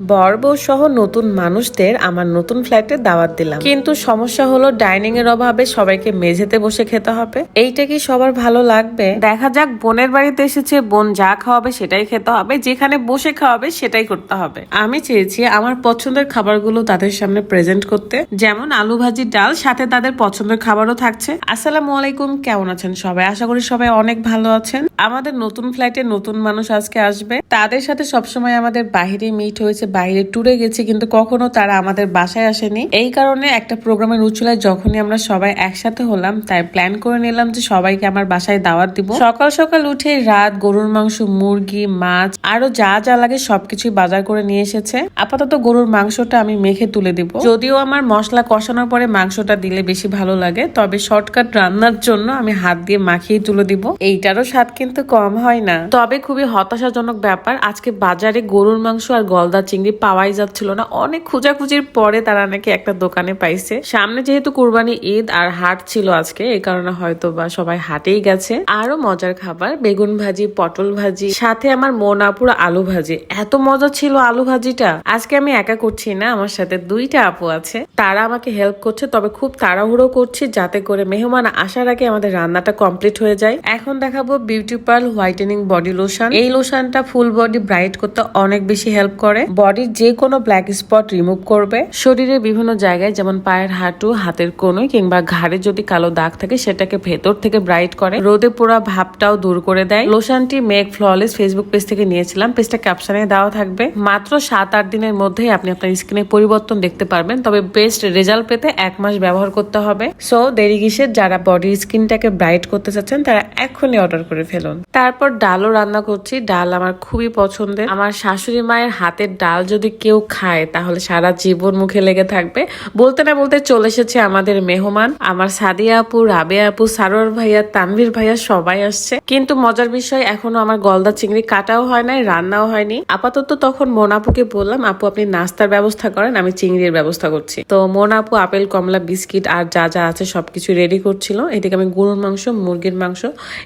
বর সহ নতুন মানুষদের আমার নতুন ফ্ল্যাটে দাওয়াত দিলাম। কিন্তু সমস্যা হলো ডাইনিং এর অভাবে সবাইকে মেঝেতে বসে খেতে হবে। এইটা কি সবার ভালো লাগবে? দেখা যাক, বোনের বাড়িতে এসেছে, বোন যা খাওয়াবে সেটাই খেতে হবে। যেখানে বসে খাওয়াবে সেটাই করতে হবে। আমি চেয়েছি আমার পছন্দের খাবারগুলো তাদের সামনে প্রেজেন্ট করতে। যেমন আলু ভাজি ডাল, সাথে তাদের পছন্দের খাবারও থাকছে। আসসালামু আলাইকুম, কেমন আছেন সবাই? আশা করি সবাই অনেক ভালো আছেন। আমাদের নতুন ফ্ল্যাটে নতুন মানুষ আজকে আসবে। তাদের সাথে সবসময় আমাদের বাহিরে মিট হয়েছে বাইরে ট্যুরে গেছি, কিন্তু কখনো তারা আমাদের বাসায় আসেনি। এই কারণে একটা প্রোগ্রামের উচ্চলায় যখনই আমরা সবাই একসাথে হলাম, তাই প্ল্যান করে নিলাম যে সবাইকে আমার বাসায় দাওয়াত দিব। সকাল সকাল উঠে রাত, গরুর মাংস, মুরগি, মাছ, আরও যা যা লাগে সবকিছুই বাজার করে নিয়ে এসেছে। আপাতত গরুর মাংসটা আমি মেখে তুলে দিব। যদিও আমার মশলা কষানোর পরে মাংসটা দিলে বেশি ভালো লাগে, তবে শর্টকাট রান্নার জন্য আমি হাত দিয়ে মাখিয়ে তুলে দিব। এইটারও স্বাদ কিন্তু কম হয় না। তবে খুবই হতাশাজনক ব্যাপার, আজকে বাজারে গরুর মাংস আর গলদা চিংড়ি পাওয়াই যাচ্ছিল না। অনেক খোঁজাখুঁজির পরে তারা নাকি একটা দোকানে পাইছে। সামনে যেহেতু কুরবানি ঈদ আর হাট ছিল আজকে, এই কারণে হয়তো বা সবাই হাটেই গেছে। আরও মজার খাবার, বেগুন ভাজি, পটল ভাজি, সাথে আমার মোনাপুর আলু ভাজি। এত মজা ছিল আলু ভাজিটা। আজকে আমি একা করছি না, আমার সাথে দুইটা আপু আছে। তারা আমাকে হেল্প করছে, তবে খুব তাড়াহুড়ো করছি যাতে করে মেহমান আসার আগে আমাদের রান্নাটা কমপ্লিট হয়ে যায়। এখন দেখাবো beauty pearl whitening body lotion এই লোশনটা ফুল বডি ব্রাইট করতে অনেক বেশি হেল্প করে। বডির যে কোনো ব্ল্যাক স্পট রিমুভ করবে। শরীরের বিভিন্ন জায়গায় যেমন পায়ের হাঁটু, হাতের কোনোই কিংবা ঘাড়ে যদি কালো দাগ থাকে, সেটাকে ভেতর থেকে ব্রাইট করে। রোদে পোড়া ভাবটাও দূর করে দেয়। লোশনটি মেক ফ্ললেস ফেসবুক পেজ থেকে নিয়েছিলাম। পেজটা ক্যাপশনে দেওয়া থাকবে। মাত্র সাত আট দিনের মধ্যেই আপনি আপনার স্কিনে পরিবর্তন দেখতে পারবেন। তবে বেস্ট রেজাল্ট পেতে এক মাস ব্যবহার করতে হবে। সো দেরি কিসের? যারা বডির স্কিনটাকে ব্রাইট করতে চাচ্ছেন, তারা এখনই অর্ডার করে ফেলুন। তারপর ডালও রান্না করছি। ডাল আমার খুবই পছন্দের। আমার শাশুড়ি মায়ের হাতের ডাল যদি কেউ খায়, তাহলে সারা জীবন মুখে লেগে থাকবে। বলতে না বলতে চলে এসেছে আমাদের মেহমান। আমার সাদিয়া আপু রাবে আপু, সারোয়ার ভাইয়া, তানভীর ভাইয়া সবাই আসছে। কিন্তু মজার বিষয়, এখনও আমার গলদা চিংড়ি কাটাও হয় নাই, রান্নাও হয়নি। আপাতত তখন মোন আপুকে বললাম, আপু, আপনি নাস্তার ব্যবস্থা করেন, আমি চিংড়ির ব্যবস্থা করছি। তো মোন আপু, আপেল, কমলা, বিস্কিট আর যা যা আছে সবকিছু রেডি করছিল। এদিকে আমি গরুর মাংস, মুরগির মাংস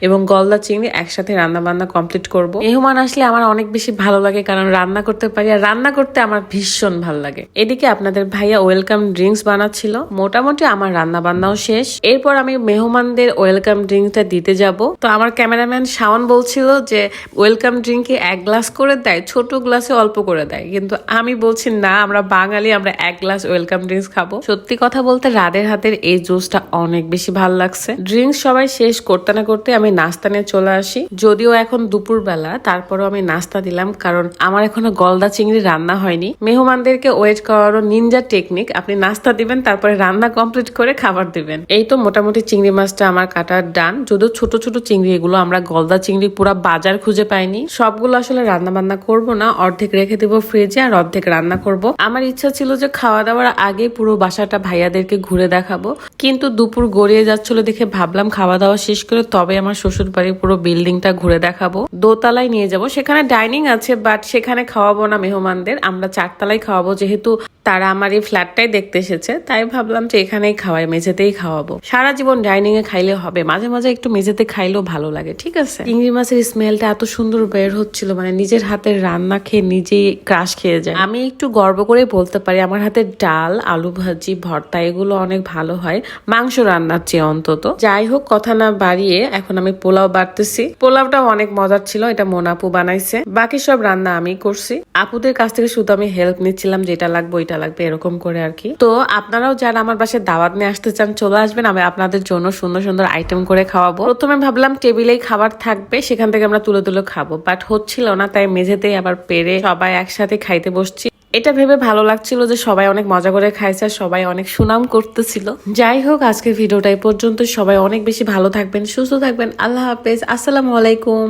এবং গলদা চিংড়ি একসাথে রান্না বান্না কমপ্লিট করব। মেহমান আসলে আমার অনেক বেশি ভালো লাগে, কারণ রান্না করতে পারি আর রান্না করতে আমার ভীষণ ভালো লাগে। এদিকে আপনাদের ভাইয়া ওয়েলকাম ড্রিঙ্কস বানাচ্ছিল। মোটামুটি আমার রান্না বান্নাও শেষ। এরপর আমি মেহমানদের ওয়েলকাম ড্রিঙ্কটা দিতে যাব। তো আমার ক্যামেরাম্যান শাওন বলছিল যে, ওয়েলকাম ড্রিঙ্কে এক গ্লাস করে দেয়, ছোট গ্লাসে অল্প করে দেয়। কিন্তু আমি বলছি, না, আমরা বাঙালি, আমরা এক গ্লাস ওয়েলকাম ড্রিঙ্কস খাব। সত্যি কথা বলতে রাদের হাতের এই জুসটা অনেক বেশি ভালো লাগছে। ড্রিঙ্কস সবাই শেষ করতে না করতে আমি নাস্তা নিয়ে চলে আসি। যদিও এখন দুপুর বেলা তারপরও আমি নাস্তা দিলাম, কারণ আমার এখনও গলদা চিংড়ি রান্না হয়নি। মেহমানদেরকে ওয়েট করারও নিনজা টেকনিক আপনি নাস্তা দিবেন, তারপরে রান্না কমপ্লিট করে খাবার দিবেন। এই তো মোটামুটি চিংড়ি মাছটা আমার কাটার ডান যদিও ছোট ছোট চিংড়ি, এগুলো আমরা গলদা চিংড়ি পুরা বাজার খুঁজে পাইনি। সবগুলো আসলে রান্না বান্না করব না, অর্ধেক রেখে দেবো ফ্রিজে আর অর্ধেক রান্না করব। আমার ইচ্ছা ছিল যে খাওয়া দাওয়ার আগে পুরো বাসাটা ভাইয়াদেরকে ঘুরে দেখাবো। কিন্তু দুপুর গড়িয়ে যাচ্ছিল দেখে ভাবলাম খাওয়া দাওয়া শেষ করে তবে আমার শ্বশুর বাড়ির পুরো বিল্ডিংটা ঘুরে দেখাবো। দোতলায় নিয়ে যাব। সেখানে ডাইনিং আছে বাট সেখানে খাওয়াবো না মেহমানদের আমরা চারতলায় খাওয়াবো, যেহেতু তারা আমার এই ফ্ল্যাটটাই দেখতে এসেছে, তাই ভাবলাম যে এখানেই খাওয়াই, মেঝেতেই খাওয়াবো। সারা জীবন ডাইনিং এ খাইলে হবে, মাঝে মাঝে একটু মেঝেতে খাইলেও ভালো লাগে, ঠিক আছে? চিংড়ি মাছের স্মেলটা এত সুন্দর বের হচ্ছিল মানে নিজের হাতের রান্না খেয়ে নিজেই ক্রাশ খেয়ে যায়। আমি একটু গর্ব করে বলতে পারি, আমার হাতের ডাল, আলু ভাজি, ভর্তা, এগুলো অনেক ভালো হয়, মাংস রান্নার চেয়ে অন্তত। যাই হোক, কথা না বাড়িয়ে এখন আমি পোলাও বাড়তেছি। পোলাওটা অনেক মজার ছিল, এটা মোনাপু বানাইছে। বাকি সব রান্না আমি করছি। আপুদের কাছ থেকে শুধু আমি হেল্প নিচ্ছিলাম, যেটা লাগবে ওইটা লাগবে, এরকম করে আর কি। তো আপনারাও যারা আমার বাসায় দাওয়াত নিয়ে আসতে চান, চলে আসবেন, আমি আপনাদের জন্য সুন্দর সুন্দর আইটেম করে খাওয়াবো। প্রথমে ভাবলাম টেবিলেই খাবার থাকবে, সেখান থেকে আমরা তুলে তুলে খাব। বাট হচ্ছিল না, তাই মেঝেতেই আবার পেরে সবাই একসাথে খাইতে বসছি। এটা ভেবে ভালো লাগছিল যে সবাই অনেক মজা করে খাইছে, আর সবাই অনেক সুনাম করতেছিল। যাই হোক, আজকের ভিডিওটা এই পর্যন্ত সবাই অনেক বেশি ভালো থাকবেন, সুস্থ থাকবেন। আল্লাহ হাফেজ। আসসালামু আলাইকুম।